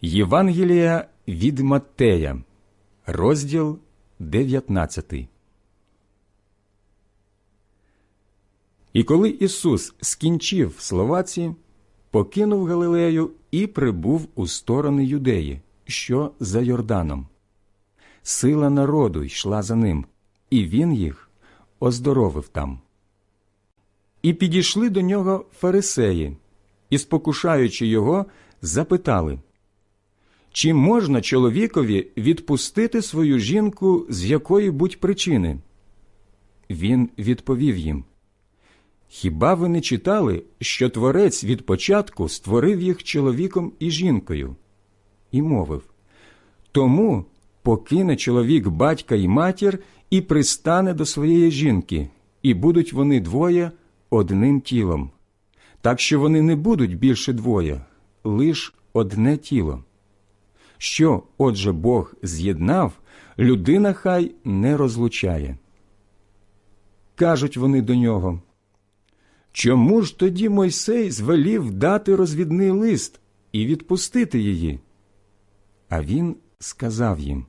Євангелія від Маттея, розділ 19. І коли Ісус скінчив слова ці, покинув Галилею і прибув у сторони Юдеї, що за Йорданом. Сила народу йшла за ним, і він їх оздоровив там. І підійшли до нього фарисеї, і, спокушаючи його, запитали чи можна чоловікові відпустити свою жінку з якої будь причини? Він відповів їм Хіба ви не читали, що творець від початку створив їх чоловіком і жінкою? І мовив Тому покине чоловік батька і матір і пристане до своєї жінки, і будуть вони двоє одним тілом. Так що вони не будуть більше двоє, лиш одне тіло. Що, отже, Бог з'єднав, людина хай не розлучає. Кажуть вони до нього. Чому ж тоді Мойсей звелів дати розвідний лист і відпустити її? А він сказав їм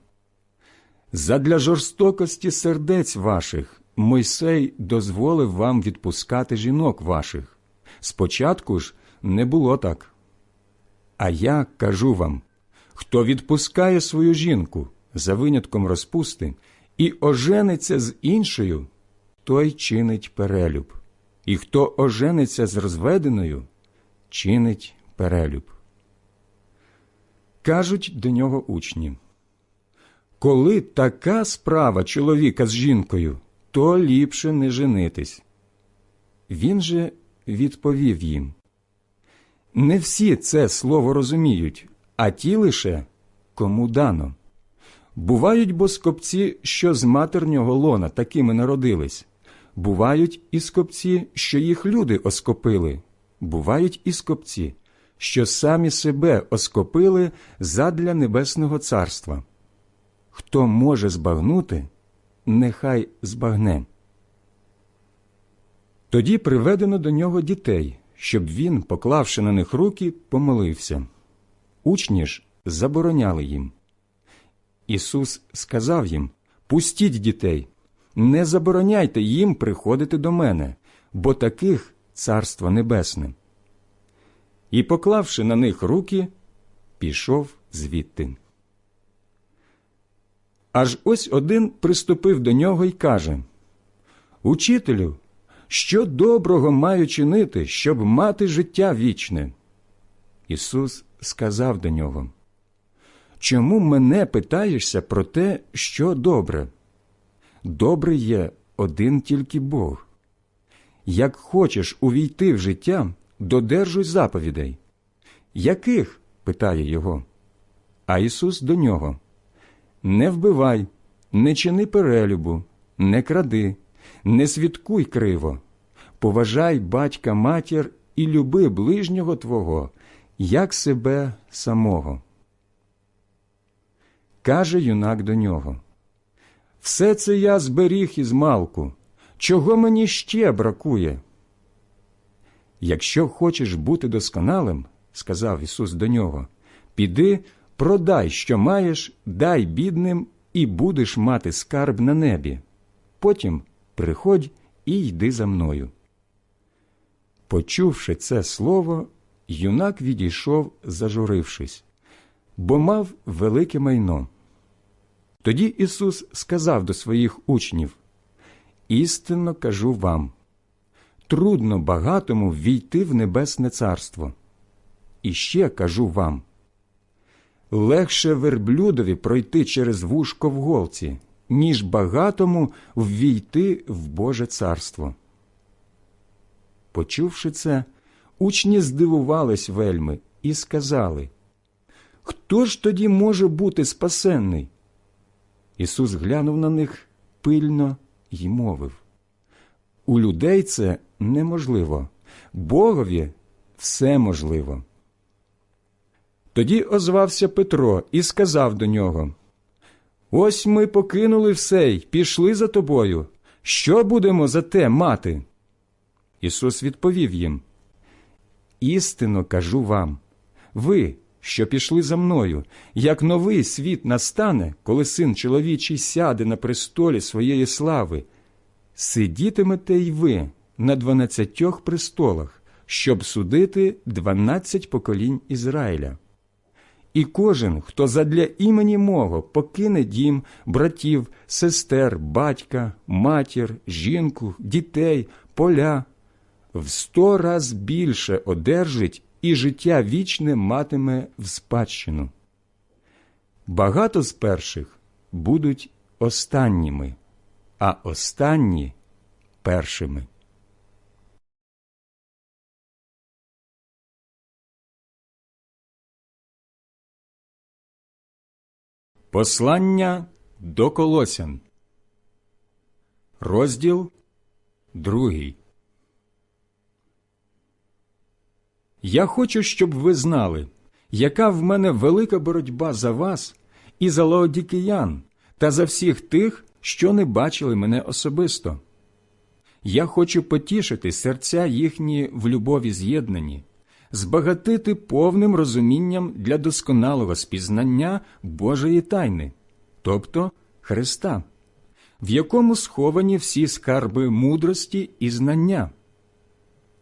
Задля жорстокості сердець ваших Мойсей дозволив вам відпускати жінок ваших. Спочатку ж не було так. А я кажу вам хто відпускає свою жінку за винятком розпусти і ожениться з іншою, той чинить перелюб, і хто ожениться з розведеною, чинить перелюб. Кажуть до нього учні коли така справа чоловіка з жінкою, то ліпше не женитись. Він же відповів їм Не всі це слово розуміють, а ті лише кому дано. Бувають бо скопці, що з матернього лона такими народились, бувають і скопці, що їх люди оскопили, бувають і скопці, що самі себе оскопили задля Небесного Царства. Хто може збагнути, нехай збагне. Тоді приведено до нього дітей, щоб він, поклавши на них руки, помолився. Учні ж забороняли їм. Ісус сказав їм Пустіть дітей, не забороняйте їм приходити до мене, бо таких царство небесне. І, поклавши на них руки, пішов звідти. Аж ось один приступив до нього і каже Учителю, що доброго маю чинити, щоб мати життя вічне? Ісус сказав до нього Чому мене питаєшся про те, що добре? Добре є один тільки Бог. Як хочеш увійти в життя, додержуй заповідей. Яких? питає його. А Ісус до нього Не вбивай, не чини перелюбу, не кради, не свідкуй криво, поважай батька матір і люби ближнього Твого, як себе самого. Каже юнак до нього Все це я зберіг із малку. Чого мені ще бракує? Якщо хочеш бути досконалим, сказав Ісус до нього, піди, продай, що маєш, дай бідним, і будеш мати скарб на небі. Потім приходь і йди за мною. Почувши це слово, юнак відійшов, зажурившись, бо мав велике майно. Тоді Ісус сказав до своїх учнів Істинно кажу вам трудно багатому ввійти в Небесне Царство. І ще кажу вам легше верблюдові пройти через вушко в голці, ніж багатому ввійти в Боже царство. Почувши це, учні здивувались вельми і сказали Хто ж тоді може бути спасенний? Ісус глянув на них пильно й мовив У людей це неможливо, Богові все можливо. Тоді озвався Петро і сказав до нього Ось ми покинули все й пішли за тобою. Що будемо за те мати? Ісус відповів їм Істинно кажу вам ви, що пішли за мною, як новий світ настане, коли син чоловічий сяде на престолі своєї слави, сидітимете й ви на дванадцятьох престолах, щоб судити дванадцять поколінь Ізраїля. І кожен, хто задля імені мого покине дім, братів, сестер, батька, матір, жінку, дітей, поля, в сто раз більше одержить і життя вічне матиме в спадщину. Багато з перших будуть останніми, а останні першими. Послання до Колосян. Розділ другий. Я хочу, щоб ви знали, яка в мене велика боротьба за вас і за лаодікиян та за всіх тих, що не бачили мене особисто. Я хочу потішити серця їхні в любові з'єднані, збагатити повним розумінням для досконалого спізнання Божої тайни, тобто Христа, в якому сховані всі скарби мудрості і знання.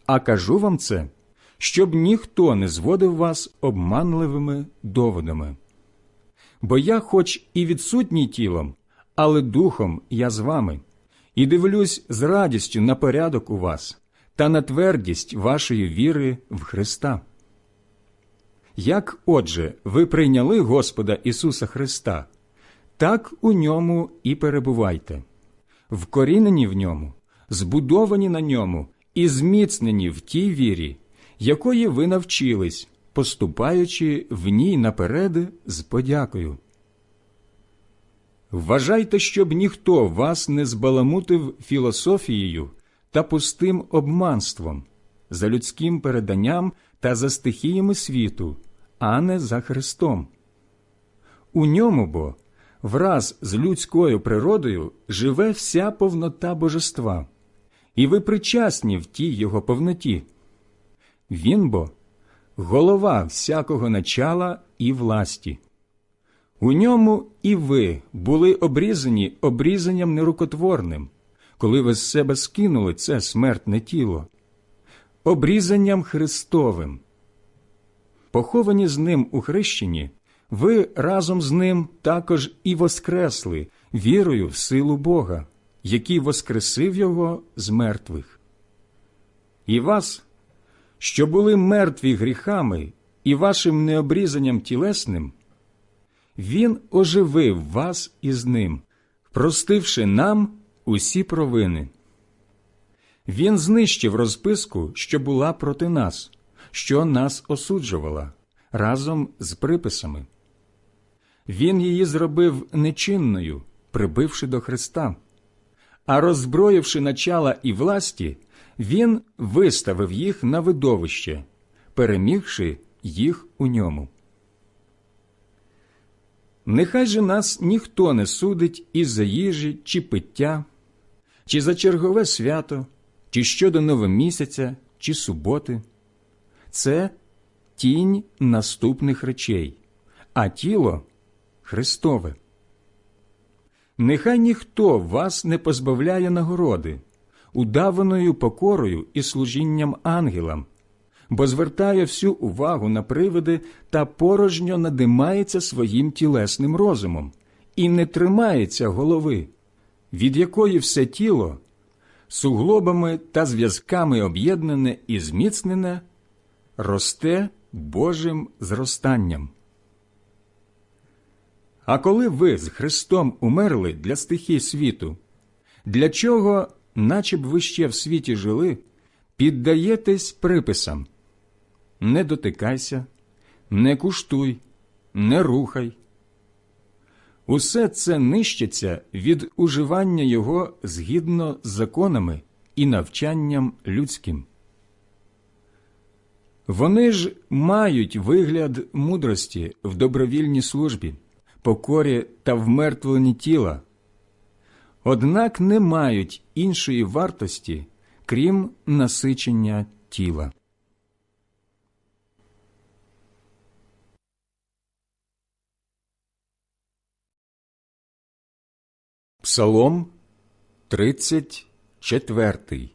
А кажу вам це, щоб ніхто не зводив вас обманливими доводами. Бо я, хоч і відсутній тілом, але духом я з вами, і дивлюсь з радістю на порядок у вас та на твердість вашої віри в Христа. Як, отже, ви прийняли Господа Ісуса Христа, так у ньому і перебувайте, вкорінені в ньому, збудовані на ньому і зміцнені в тій вірі, якої ви навчились, поступаючи в ній напереди з подякою. Вважайте, щоб ніхто вас не збаламутив філософією та пустим обманством, за людським переданням та за стихіями світу, а не за Христом. У ньому бо враз з людською природою живе вся повнота божества, і ви причасні в тій його повноті. Він бо голова всякого начала і власті. У ньому і ви були обрізані обрізанням нерукотворним, коли ви з себе скинули це смертне тіло, обрізанням Христовим. Поховані з ним у хрещенні, ви разом з ним також і воскресли вірою в силу Бога, який воскресив Його з мертвих. І вас, що були мертві гріхами і вашим необрізанням тілесним, Він оживив вас із ним, простивши нам усі провини. Він знищив розписку, що була проти нас, що нас осуджувала, разом з приписами. Він її зробив нечинною, прибивши до Христа, а роззброївши начала і власті, він виставив їх на видовище, перемігши їх у ньому. Нехай же нас ніхто не судить із за їжі чи пиття, чи за чергове свято, чи щодо новомісяця, чи суботи. Це тінь наступних речей, а тіло Христове. Нехай ніхто вас не позбавляє нагороди, удаваною покорою і служінням ангелам, бо звертає всю увагу на привиди та порожньо надимається своїм тілесним розумом і не тримається голови, від якої все тіло, суглобами та зв'язками об'єднане і зміцнене, росте Божим зростанням. А коли ви з Христом умерли для стихій світу, для чого, наче б ви ще в світі жили, піддаєтесь приписам не дотикайся, не куштуй, не рухай. Усе це нищиться від уживання його згідно з законами і навчанням людським. Вони ж мають вигляд мудрості в добровільній службі, покорі та вмертвленні тіла, однак не мають іншої вартості, крім насичення тіла. Псалом 34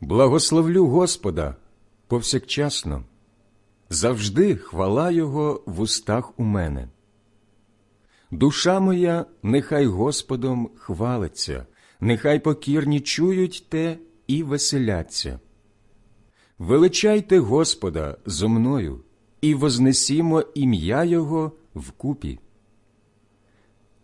Благословлю Господа повсякчасно завжди хвала Його в устах у мене. Душа моя, нехай Господом хвалиться, нехай покірні чують те і веселяться. Величайте Господа зо мною і вознесімо ім'я Його вкупі.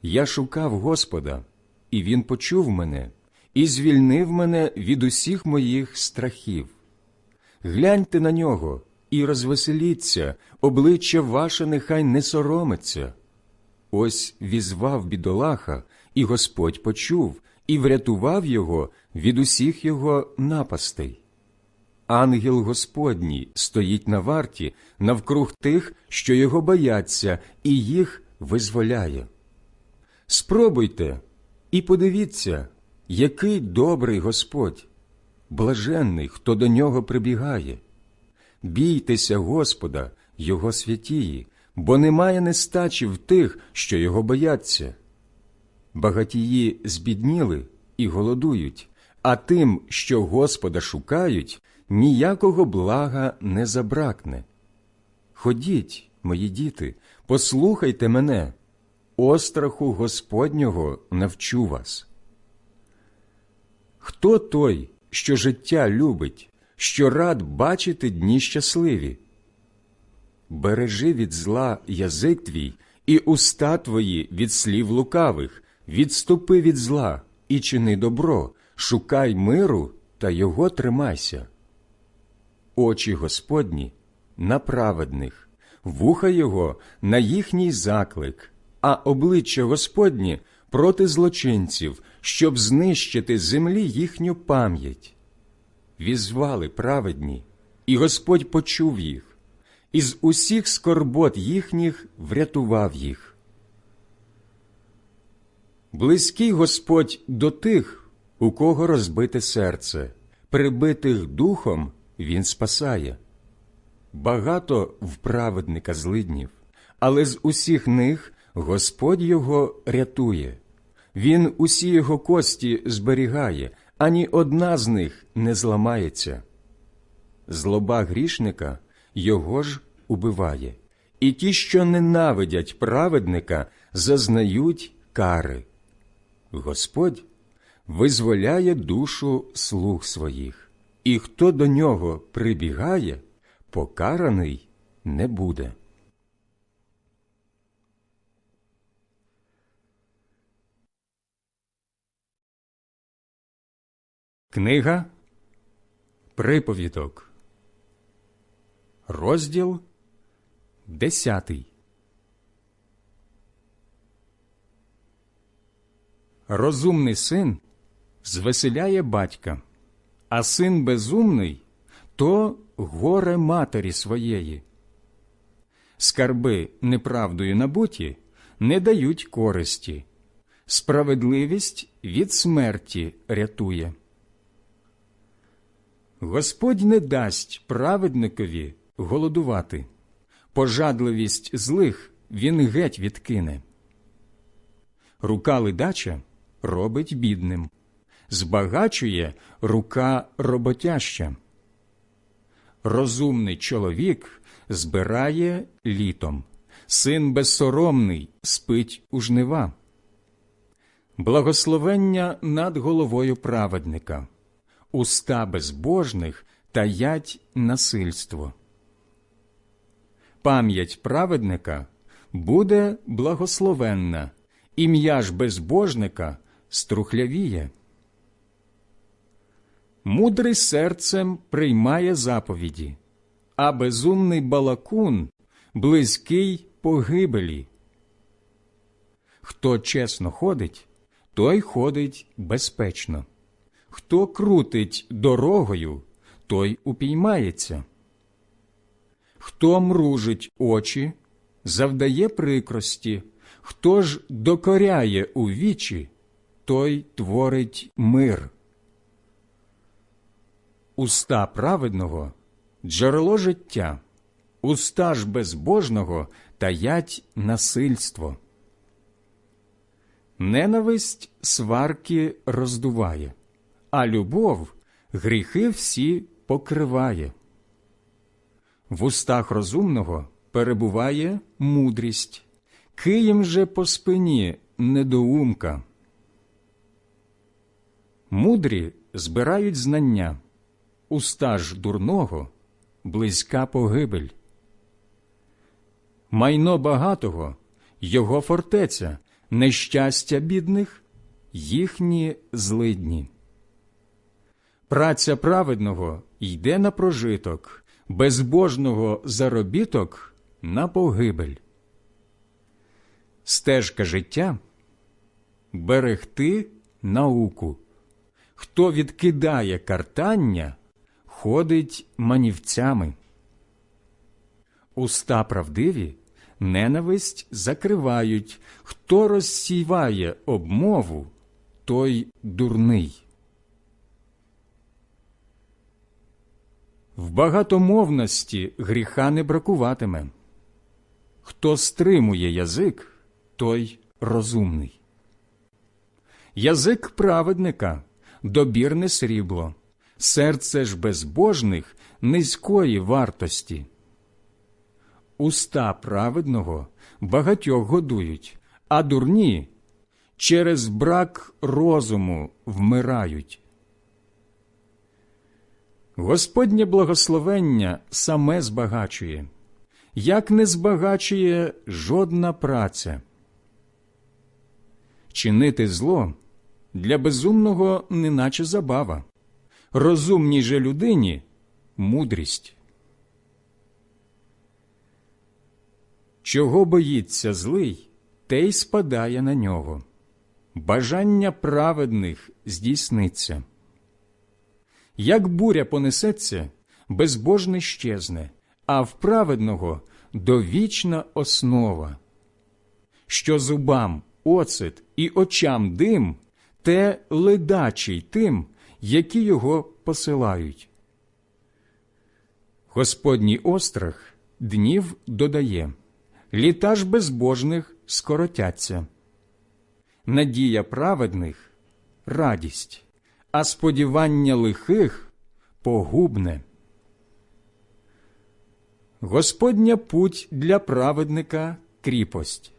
Я шукав Господа, і Він почув мене і звільнив мене від усіх моїх страхів. Гляньте на нього і розвеселіться, обличчя ваше нехай не соромиться. Ось візвав бідолаха, і Господь почув і врятував його від усіх його напастей. Ангел Господній стоїть на варті навкруг тих, що його бояться, і їх визволяє. Спробуйте і подивіться, який добрий Господь, блаженний, хто до нього прибігає. Бійтеся Господа, Його святії, бо немає нестачі в тих, що його бояться. Багатії збідніли і голодують, а тим, що Господа шукають, ніякого блага не забракне. Ходіть, мої діти, послухайте мене, остраху Господнього навчу вас. Хто той, що життя любить, що рад бачити дні щасливі? Бережи від зла язик твій і уста твої від слів лукавих, відступи від зла і чини добро, шукай миру та його тримайся. Очі Господні на праведних, вуха Його на їхній заклик, а обличчя Господні проти злочинців, щоб знищити землі їхню пам'ять. Візвали праведні, і Господь почув їх, із усіх скорбот їхніх врятував їх. Близький Господь до тих, у кого розбите серце, прибитих духом Він спасає. Багато в праведника злиднів, але з усіх них Господь його рятує. Він усі його кості зберігає, ані одна з них не зламається. Злоба грішника його ж убиває, і ті, що ненавидять праведника, зазнають кари. Господь визволяє душу слуг своїх, і хто до нього прибігає, покараний не буде. Книга Приповідок, розділ десятий. Розумний син звеселяє батька, а син безумний то горе матері своєї. Скарби неправдою набуті не дають користі, справедливість від смерті рятує. Господь не дасть праведникові голодувати, пожадливість злих він геть відкине. Рука ледача робить бідним, збагачує рука роботяща. Розумний чоловік збирає літом, син безсоромний спить у жнива. Благословення над головою праведника уста безбожних таять насильство. Пам'ять праведника буде благословенна, ім'я ж безбожника струхлявіє. Мудрий серцем приймає заповіді, а безумний балакун близький погибелі. Хто чесно ходить, той ходить безпечно. Хто крутить дорогою, той упіймається. Хто мружить очі, завдає прикрості, хто ж докоряє у вічі, той творить мир. Уста праведного джерело життя, уста ж безбожного таять насильство. Ненависть сварки роздуває, а любов гріхи всі покриває. В устах розумного перебуває мудрість, києм же по спині недоумка. Мудрі збирають знання, уста ж дурного близька погибель. Майно багатого його фортеця, нещастя бідних їхні злидні. Праця праведного йде на прожиток, безбожного заробіток на погибель. Стежка життя берегти науку. Хто відкидає картання, ходить манівцями. Уста правдиві ненависть закривають, хто розсіває обмову, той дурний. В багатомовності гріха не бракуватиме. Хто стримує язик, той розумний. Язик праведника добірне срібло, серце ж безбожних низької вартості. Уста праведного багатьох годують, а дурні через брак розуму вмирають. Господнє благословення саме збагачує, як не збагачує жодна праця. Чинити зло для безумного неначе забава, розумній же людині мудрість. Чого боїться злий, те й спадає на нього. Бажання праведних здійсниться. Як буря понесеться, безбожний щезне, а в праведного довічна основа. Що зубам оцет і очам дим, те ледачий тим, які його посилають. Господній острах днів додає, літа ж безбожних скоротяться. Надія праведних радість, а сподівання лихих погубне. Господня путь для праведника кріпость,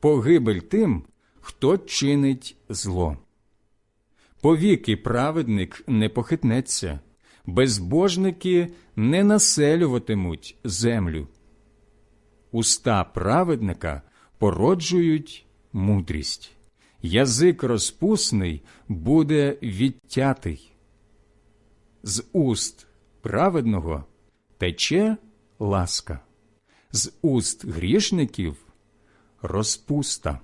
погибель тим, хто чинить зло. Повіки праведник не похитнеться, безбожники не населюватимуть землю. Уста праведника породжують мудрість, язик розпусний буде відтятий. З уст праведного тече ласка, з уст грішників розпуста.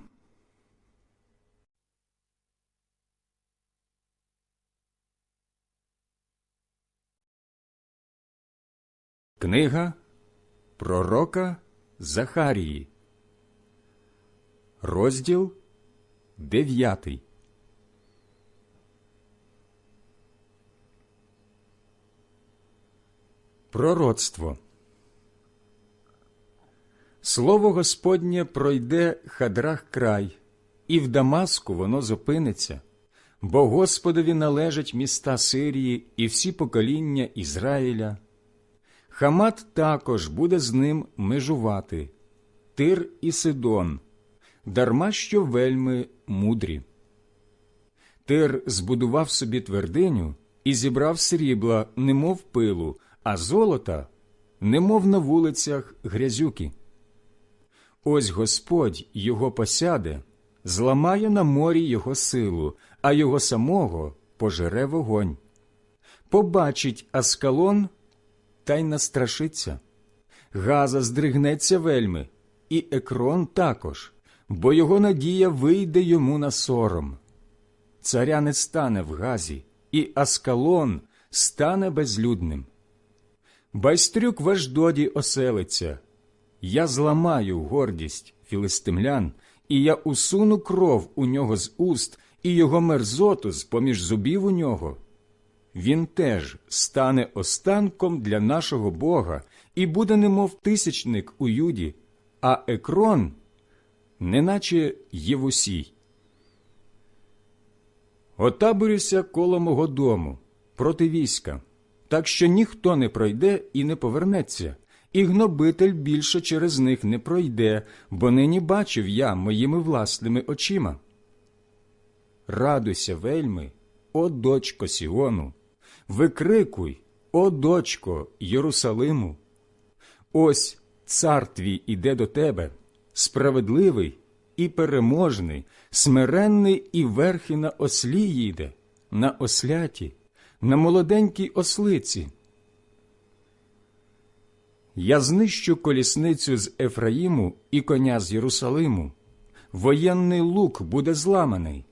Книга Пророка Захарії, розділ дев'ятий. Пророцтво Слово Господнє пройде хадрах край, і в Дамаску воно зупиниться, бо Господові належать міста Сирії і всі покоління Ізраїля. Хамат також буде з ним межувати, Тир і Сидон, дарма що вельми мудрі. Тир збудував собі твердиню і зібрав срібла, немов пилу, а золота, немов на вулицях грязюки. Ось Господь його посяде, зламає на морі його силу, а його самого пожере вогонь. Побачить Аскалон та й настрашиться. Газа здригнеться вельми, і екрон також, бо його надія вийде йому на сором. Царя не стане в газі, і Аскалон стане безлюдним. Байстрюк в Аждоді оселиться. Я зламаю гордість філистимлян, і я усуну кров у нього з уст, і його мерзоту з поміж зубів у нього. він теж стане останком для нашого Бога і буде немов тисячник у Юді, а Екрон, неначе Євусій. Отаборюся коло мого дому проти війська, так що ніхто не пройде і не повернеться, і гнобитель більше через них не пройде, бо нині бачив я моїми власними очима. Радуйся, вельми, о дочко Сіону, викрикуй, о дочко Єрусалиму. Ось цар твій іде до тебе, справедливий і переможний, смиренний і верхи на ослі їде, на осляті, на молоденькій ослиці. Я знищу колісницю з Ефраїму і коня з Єрусалиму. Воєнний лук буде зламаний.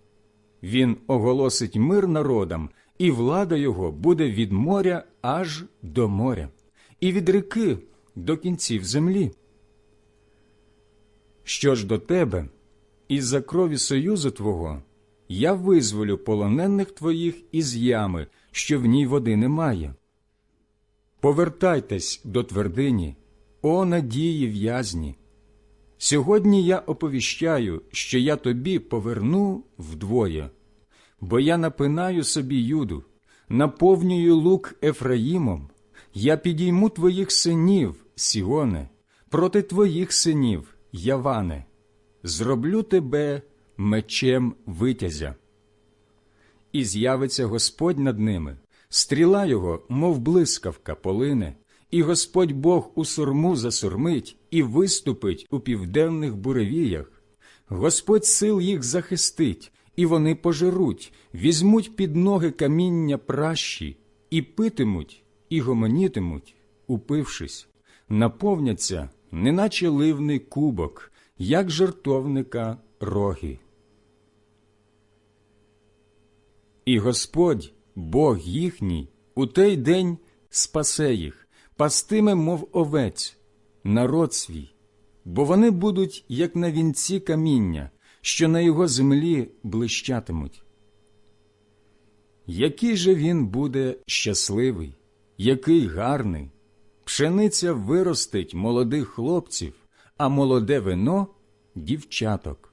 Він оголосить мир народам, і влада його буде від моря аж до моря, і від ріки до кінців землі. Що ж до тебе, із-за крові союзу твого, я визволю полонених твоїх із ями, що в ній води немає. Повертайтесь до твердині, о надії в'язні. Сьогодні я оповіщаю, що я тобі поверну вдвоє, бо я напинаю собі юду, наповнюю лук Ефраїмом, я підійму твоїх синів, Сіоне, проти твоїх синів, Яване, зроблю тебе мечем витязя. І з'явиться Господь над ними, стріла його, мов блискавка, полине, і Господь Бог у сурму засурмить і виступить у південних буревіях. Господь сил їх захистить, і вони пожируть, візьмуть під ноги каміння пращі, і питимуть, і гомонітимуть, упившись, наповняться, неначе ливний кубок, як жертовника роги. І Господь, Бог їхній, у той день спасе їх, пастиме, мов овець, народ свій, бо вони будуть, як на вінці каміння, що на його землі блищатимуть. Який же він буде щасливий, який гарний, пшениця виростить молодих хлопців, а молоде вино дівчаток.